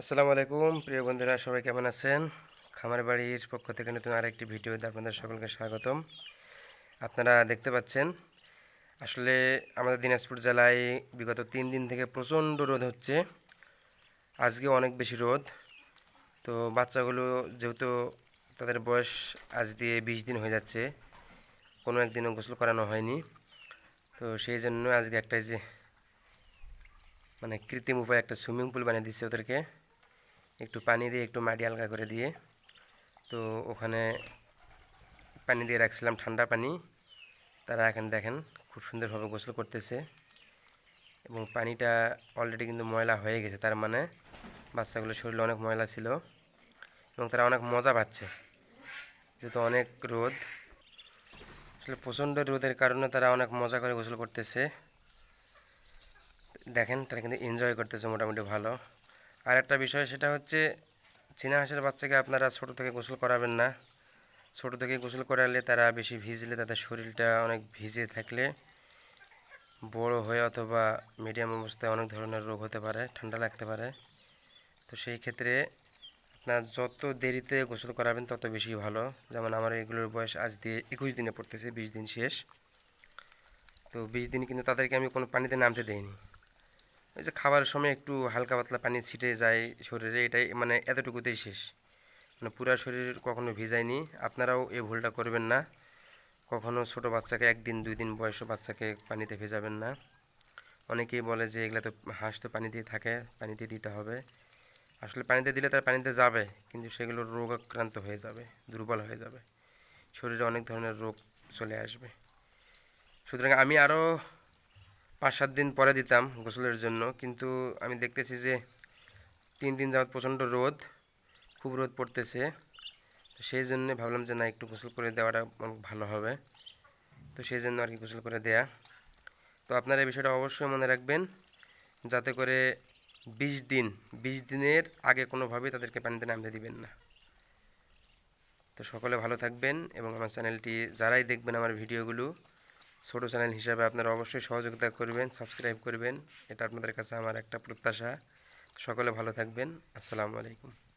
আসসালামু আলাইকুম, প্রিয় বন্ধুরা, সবাই কেমন আছেন? খামার বাড়ির পক্ষ থেকে নতুন আরেকটি ভিডিওতে আপনাদের সকলকে স্বাগতম। আপনারা দেখতে পাচ্ছেন, আসলে আমাদের দিনাজপুর জেলায় বিগত তিন দিন থেকে প্রচণ্ড রোদ হচ্ছে। আজকে অনেক বেশি রোদ। তো বাচ্চাগুলো যেহেতু তাদের বয়স আজ দিয়ে বিশ দিন হয়ে যাচ্ছে, কোনো একদিনও গোসল করানো হয়নি। তো সেই জন্য আজকে একটা যে মানে কৃত্রিম উপায়ে একটা সুইমিং পুল বানিয়ে দিচ্ছে ওদেরকে। একটু পানি দিয়ে একটু মাটি হালকা করে দিয়ে, তো ওখানে পানি দিয়ে রাখছিলাম ঠান্ডা পানি। তারা এখন দেখেন খুব সুন্দরভাবে গোসল করতেছে এবং পানিটা অলরেডি কিন্তু ময়লা হয়ে গেছে, তার মানে বাচ্চাগুলোর শরীরে অনেক ময়লা ছিল এবং তারা অনেক মজা পাচ্ছে। যেহেতু অনেক রোদ, আসলে প্রচণ্ড রোদের কারণে তারা অনেক মজা করে গোসল করতেছে। দেখেন তারা কিন্তু এনজয় করতেছে মোটামুটি ভালো। আর একটা বিষয় সেটা হচ্ছে, চীনা হাঁসের বাচ্চাকে আপনারা ছোট থেকে গোসল করাবেন না। ছোট থেকে গোসল করালে তারা বেশি ভিজলে তাদের শরীরটা অনেক ভিজে থাকলে বড় হয়ে অথবা মিডিয়াম অবস্থায় অনেক ধরনের রোগ হতে পারে, ঠান্ডা লাগতে পারে। তো সেই ক্ষেত্রে আপনার যত দেরিতে গোসল করাবেন তত বেশি ভালো। যেমন আমার এগুলোর বয়স আজ দিয়ে একুশ দিনে পড়তেছে, বিশ দিন শেষ। তো বিশ দিন কিন্তু তাদেরকে আমি কোনো পানিতে নামতে দেইনি। ওই যে খাবারের সময় একটু হালকা পাতলা পানি ছিটে যায় শরীরে, এটাই মানে এতটুকুতেই শেষ। মানে পুরা শরীর কখনো ভিজায়নি। আপনারাও এই ভুলটা করবেন না। কখনো ছোট বাচ্চাকে একদিন দুই দিন বয়সী বাচ্চাকে পানিতে ভেজাবেন না। অনেকেই বলে যে এগুলা তো হাঁস তো পানিতেই থাকে, পানিতে দিতে হবে। আসলে পানিতে দিলে তার পানিতে যাবে, কিন্তু সেগুলো রোগাক্রান্ত হয়ে যাবে, দুর্বল হয়ে যাবে। শরীরে অনেক ধরনের রোগ চলে আসবে। সুতরাং আমি আরও পাঁচ সাত দিন পরে দিতাম গোসলের জন্য। কিন্তু আমি দেখতেছি যে তিন দিন যাওয়ার প্রচণ্ড রোদ, খুব রোদ পড়তেছে। তো সেই জন্য ভাবলাম যে না, একটু গোসল করে দেওয়াটা ভালো হবে। তো সেই জন্য আর কি গোসল করে দেয়া। তো আপনারা এই বিষয়টা অবশ্যই মনে রাখবেন, যাতে করে বিশ দিন, বিশ দিনের আগে কোনোভাবেই তাদেরকে পানিতে নামতে দিবেন না। তো সকলে ভালো থাকবেন এবং আমার চ্যানেলটি যারাই দেখবেন আমার ভিডিওগুলো ছোটো চ্যানেল হিসাবে আপনারা অবশ্যই সহযোগিতা করবেন, সাবস্ক্রাইব করবেন। এটা আপনাদের কাছে আমার একটা প্রত্যাশা। সকলে ভালো থাকবেন। আসসালামু আলাইকুম।